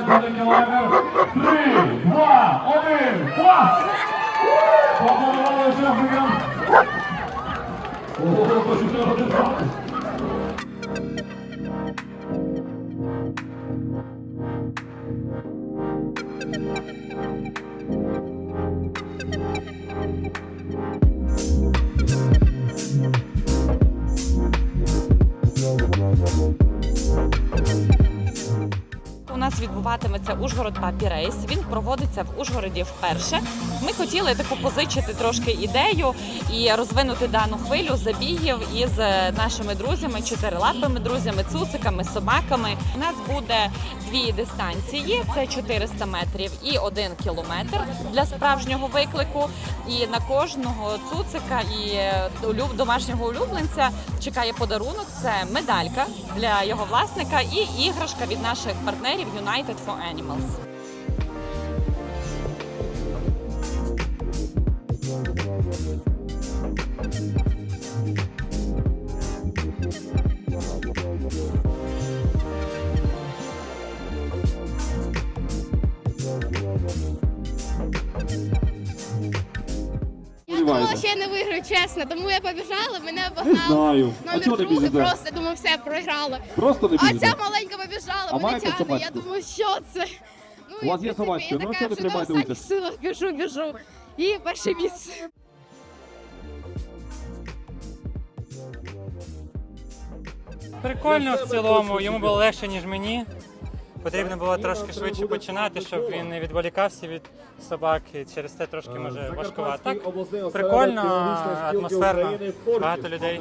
저는 경험하는 둘, 모아, 오늘, 모아! 번번호 보내주세요, 지금. 오, 진짜 좋다. Thank you. У нас відбуватиметься Ужгород Папі Рейс. Він проводиться в Ужгороді вперше. Ми хотіли таку позичити трошки ідею і розвинути дану хвилю забігів із е, нашими друзями, чотирилапими друзями, цуциками, собаками. У нас буде дві дистанції: це 400 метрів і 1 кілометр для справжнього виклику. І на кожного цуцика і е, домашнього улюбленця чекає подарунок. Це медалька для його власника і іграшка від наших партнерів United for Animals. Я думала, що я не виграю, чесно, тому я побіжала, мене Не обогнав. знаю. А Номер чого другий, біжите? просто думаю, все, програла. Просто не А біжите? ця маленька побіжала, А мене маєте тягне. Я собачку? думаю, що це? Ну, У вас в є принципі, я ну, така вже на приймаєте останніх участь? силах біжу, біжу. І перше місце. Прикольно в цілому, йому було легше, ніж мені. Потрібно було трошки швидше починати, щоб він не відволікався від собаки. Через це трошки може важкувати. Так, прикольно, атмосферно, багато людей.